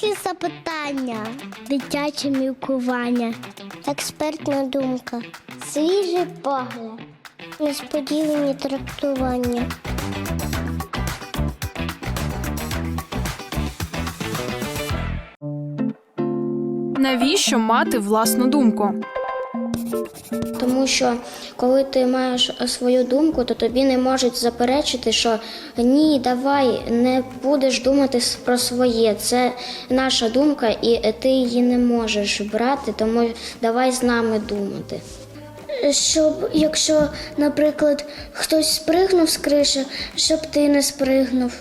Дорослі запитання, дитяче мілкування, експертна думка, свіжий погляд, несподівані трактування. Навіщо мати власну думку? Тому що коли ти маєш свою думку, то тобі не можуть заперечити, що ні, давай не будеш думати про своє. Це наша думка, і ти її не можеш брати, тому давай з нами думати. Щоб, якщо, наприклад, хтось спригнув з криші, щоб ти не спригнув.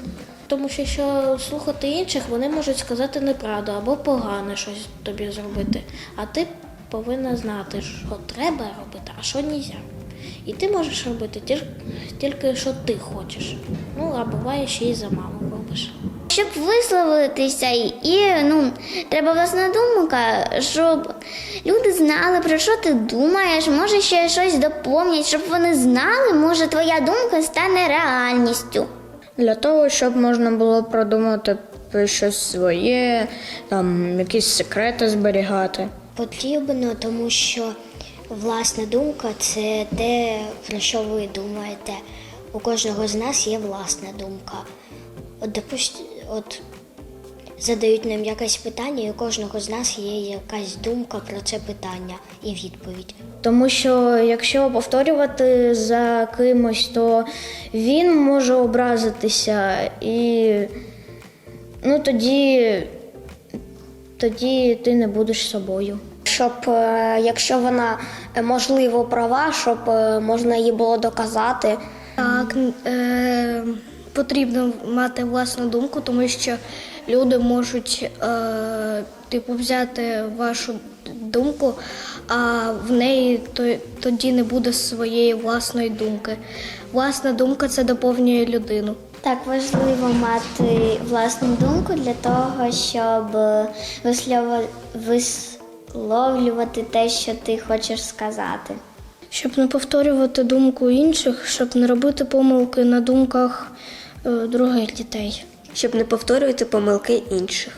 Тому що якщо слухати інших, вони можуть сказати неправду або погане щось тобі зробити. А ти повинна знати, що треба робити, а що нельзя. І ти можеш робити тільки, що ти хочеш. Ну, а буває ще й за маму робиш. Щоб висловитися, і ну, треба власна думка, щоб люди знали, про що ти думаєш, може ще щось доповнять, щоб вони знали, може твоя думка стане реальністю. Для того, щоб можна було продумати щось своє, там якісь секрети зберігати. Потрібно, тому що власна думка це те, про що ви думаєте. У кожного з нас є власна думка. От, допусть, от задають нам якесь питання, і у кожного з нас є якась думка про це питання і відповідь. Тому що якщо повторювати за кимось, то він може образитися і ну тоді, тоді ти не будеш собою. Щоб е, якщо вона е, можливо права, щоб е, можна її було доказати. Так, е, потрібно мати власну думку, тому що люди можуть е, типу, взяти вашу думку, а в неї тоді не буде своєї власної думки. Власна думка це доповнює людину. Так важливо мати власну думку для того, щоб вислово- висловлювати те, що ти хочеш сказати. Щоб не повторювати думку інших, щоб не робити помилки на думках е, других дітей. щоб не повторювати помилки інших.